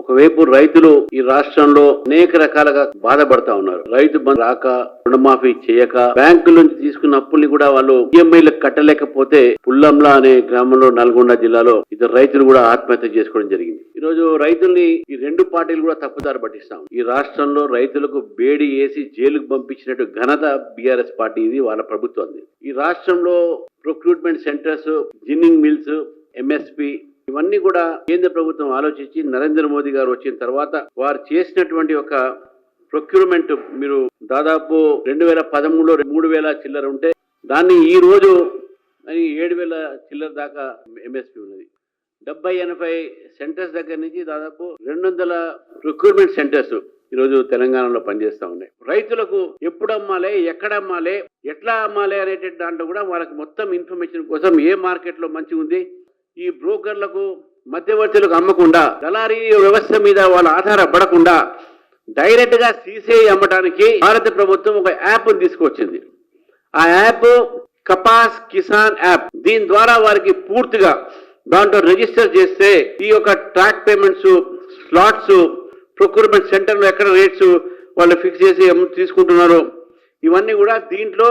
ఒకవైపు రైతులు ఈ రాష్ట్రంలో అనేక రకాలుగా బాధపడతా ఉన్నారు. రైతు బంధు రాక రుణమాఫీ చేయక బ్యాంకుల నుంచి తీసుకున్న అప్పుల్ని కూడా వాళ్ళు ఈఎంఐలు కట్టలేకపోతే పుల్లంలా అనే గ్రామంలో నల్గొండ జిల్లాలో ఇద్దరు రైతులు కూడా ఆత్మహత్య చేసుకోవడం జరిగింది. ఈ రోజు రైతుల్ని ఈ రెండు పార్టీలు కూడా తప్పుదారు పట్టిస్తాం ఈ రాష్ట్రంలో రైతులకు బేడి వేసి జైలుకు పంపించినట్టు ఘనత బీఆర్ఎస్ పార్టీ ఇది వాళ్ళ ప్రభుత్వం ఈ రాష్ట్రంలో procurement centres ginning mills MSP ఇవన్నీ కూడా కేంద్ర ప్రభుత్వం ఆలోచించి నరేంద్ర మోదీ గారు వచ్చిన తర్వాత వారు చేసినటువంటి ఒక ప్రొక్యూర్మెంట్ మీరు దాదాపు రెండు వేల పదమూడులో మూడు వేల చిల్లర ఉంటే దాన్ని ఈ రోజు ఏడు వేల చిల్లర దాకా ఎంఎస్పి ఉన్నది. డెబ్బై ఎనభై సెంటర్స్ దగ్గర నుంచి దాదాపు రెండు వందల ప్రొక్యూర్మెంట్ సెంటర్స్ ఈరోజు తెలంగాణలో పనిచేస్తా ఉన్నాయి. రైతులకు ఎప్పుడు అమ్మాలే ఎక్కడ అమ్మాలే ఎట్లా అమ్మాలే అనేటువంటి దాంట్లో కూడా వాళ్ళకి మొత్తం ఇన్ఫర్మేషన్ కోసం ఏ మార్కెట్లో మంచిగా ఉంది ఈ బ్రోకర్లకు మధ్యవర్తులకు అమ్మకుండా దళారీ వ్యవస్థ మీద వాళ్ళ ఆధారపడకుండా డైరెక్ట్గా సీసీఐ అమ్మడానికి భారత ప్రభుత్వం ఒక యాప్ తీసుకొచ్చింది. ఆ యాప్ కపాస్ కిసాన్ యాప్. దీని ద్వారా వారికి పూర్తిగా దాంట్లో రిజిస్టర్ చేస్తే ఈ యొక్క ట్రాక్ పేమెంట్స్ స్లాట్స్ ప్రొక్యూర్మెంట్ సెంటర్లో ఎక్కడ రేట్స్ వాళ్ళు ఫిక్స్ చేసి తీసుకుంటున్నారు. ఇవన్నీ కూడా దీంట్లో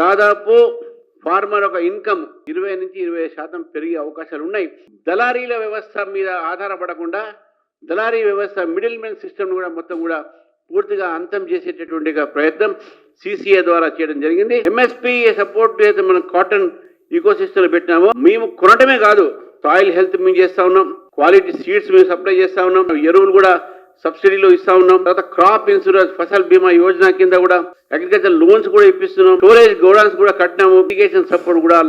దాదాపు ఫార్మర్ ఒక ఇన్కమ్ ఇరవై నుంచి ఇరవై శాతం పెరిగే అవకాశాలు ఉన్నాయి. దళారీల వ్యవస్థ మీద ఆధారపడకుండా దళారీ వ్యవస్థ మిడిల్ మ్యాన్ సిస్టమ్ కూడా మొత్తం కూడా పూర్తిగా అంతం చేసేటటువంటి ప్రయత్నం సిసిఏ ద్వారా చేయడం జరిగింది. ఎంఎస్పి సపోర్ట్ అయితే మనం కాటన్ ఈకో సిస్టమ్ పెట్టినాము. మేము కొనటమే కాదు సాయిల్ హెల్త్ మేము చేస్తా ఉన్నాం క్వాలిటీ సీడ్స్ మేము సప్లై చేస్తా ఉన్నాం. ఎరువులు కూడా సబ్సిడీలో ఇస్తా ఉన్నాం. తర్వాత క్రాప్ ఇన్సూరెన్స్ ఫసల్ బీమా యోజన కింద కూడా అగ్రికల్చర్ లోన్స్ కూడా ఇప్పిస్తున్నాం. స్టోరేజ్ గోడౌన్స్ కూడా కట్టినాము. ఇరిగేషన్ సపోర్ట్ కూడా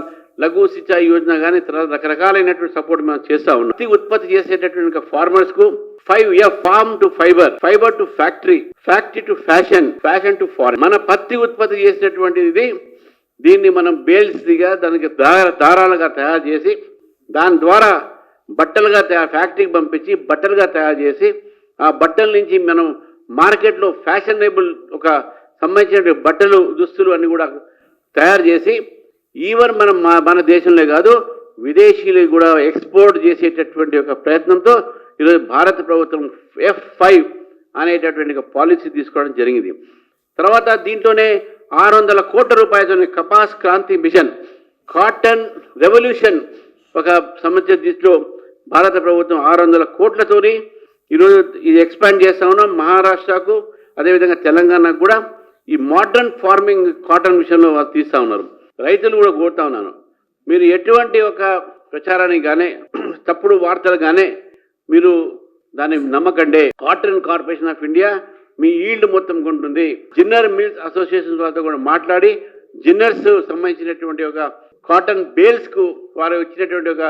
లఘు సిచాయి యోజన కానీ తర్వాత రకరకాలైనటువంటి సపోర్ట్ మనం చేస్తా ఉన్నాం. ప్రతి ఉత్పత్తి చేసేటటువంటి ఫార్మర్స్కు five year farm to fibre fibre to factory factory to fashion fashion to farm మన పత్తి ఉత్పత్తి చేసేటటువంటిది ఇది దీన్ని మనం బేల్స్గా దానికి దార దారాలుగా తయారు చేసి దాని ద్వారా బట్టలుగా తయారు ఫ్యాక్టరీకి పంపించి బట్టలుగా తయారు చేసి ఆ బట్టల నుంచి మనం మార్కెట్లో ఫ్యాషనబుల్ ఒక సంబంధించిన బట్టలు దుస్తులు అన్ని కూడా తయారు చేసి ఈవెన్ మనం మా మన దేశంలో కాదు విదేశీయులు కూడా ఎక్స్పోర్ట్ చేసేటటువంటి ఒక ప్రయత్నంతో ఈరోజు భారత ప్రభుత్వం ఎఫ్ ఫైవ్ అనేటటువంటి ఒక పాలసీ తీసుకోవడం జరిగింది. తర్వాత దీంట్లోనే ఆరు వందల కోట్ల రూపాయలతో Kapas Kranti mission cotton revolution ఒక సంబంధించిన దీంట్లో భారత ప్రభుత్వం ఆరు వందల కోట్లతోని ఈరోజు ఇది ఎక్స్పాండ్ చేస్తా ఉన్నాం. మహారాష్ట్రకు అదేవిధంగా తెలంగాణకు కూడా ఈ మోడర్న్ ఫార్మింగ్ కాటన్ విషయంలో వాళ్ళు తీస్తా ఉన్నారు. రైతులు కూడా కోరుతా ఉన్నాను. మీరు ఎటువంటి ఒక ప్రచారానికి కానీ తప్పుడు వార్తలు కానీ మీరు దాన్ని నమ్మకండి. కాటన్ కార్పొరేషన్ ఆఫ్ ఇండియా మీ ఈల్డ్ మొత్తం కొంటుంది. జిన్నర్ మిల్స్ అసోసియేషన్ వాళ్ళతో కూడా మాట్లాడి జిన్నర్స్ సంబంధించినటువంటి ఒక కాటన్ బేల్స్కు వారు ఇచ్చినటువంటి ఒక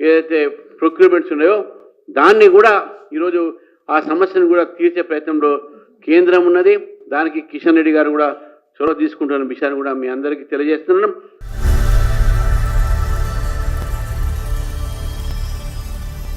ఏదైతే ప్రొక్యూర్మెంట్స్ ఉన్నాయో దాన్ని కూడా ఈరోజు ఆ సమస్యను కూడా తీర్చే ప్రయత్నంలో కేంద్రం ఉన్నది. దానికి కిషన్ రెడ్డి గారు కూడా చొరవ తీసుకుంటున్న విషయాన్ని కూడా మీ అందరికీ తెలియజేస్తున్నాం